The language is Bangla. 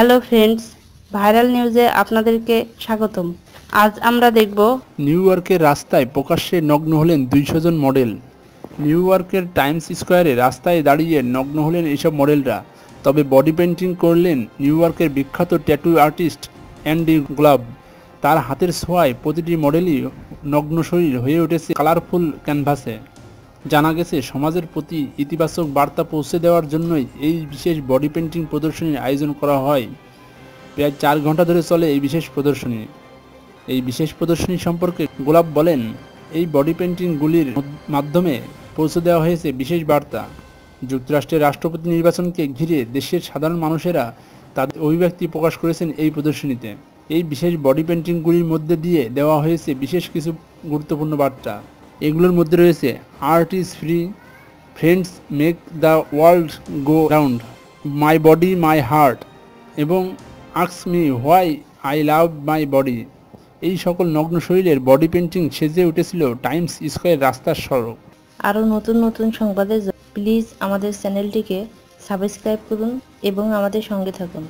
হ্যালো ফ্রেন্ডস, ভাইরাল নিউজে আপনাদেরকে স্বাগতম। আজ আমরা দেখব নিউ ইয়র্কের রাস্তায় প্রকাশ্যে নগ্ন হলেন দুইশো জন মডেল। নিউ ইয়র্কের টাইমস স্কোয়ারে রাস্তায় দাঁড়িয়ে নগ্ন হলেন এইসব মডেলরা। তবে বডি পেন্টিং করলেন নিউ ইয়র্কের বিখ্যাত ট্যাটু আর্টিস্ট অ্যান্ডি গ্লাব। তার হাতের ছোঁয়ায় প্রতিটি মডেলই নগ্ন শরীর হয়ে উঠেছে কালারফুল ক্যানভাসে। জানা গেছে, সমাজের প্রতি ইতিবাচক বার্তা পৌঁছে দেওয়ার জন্যই এই বিশেষ বডি পেন্টিং প্রদর্শনীর আয়োজন করা হয়। প্রায় চার ঘণ্টা ধরে চলে এই বিশেষ প্রদর্শনী। এই বিশেষ প্রদর্শনী সম্পর্কে গোলাপ বলেন, এই বডি পেন্টিংগুলির মাধ্যমে পৌঁছে দেওয়া হয়েছে বিশেষ বার্তা। যুক্তরাষ্ট্রের রাষ্ট্রপতি নির্বাচনকে ঘিরে দেশের সাধারণ মানুষেরা তাদের অভিব্যক্তি প্রকাশ করেছেন এই প্রদর্শনীতে। এই বিশেষ বডি পেন্টিংগুলির মধ্যে দিয়ে দেওয়া হয়েছে বিশেষ কিছু গুরুত্বপূর্ণ বার্তা। এগুলোর মধ্যে রয়েছে art is free friends make the world go round my body my heart এবং আক্স me why I love my body এই সকল নগ্ন শরীরের বডি পেন্টিং সেজে উঠেছিল টাইমস স্কোয়ার রাস্তার সড়ক। আরও নতুন নতুন সংবাদের প্লিজ আমাদের চ্যানেলটিকে সাবস্ক্রাইব করুন এবং আমাদের সঙ্গে থাকুন।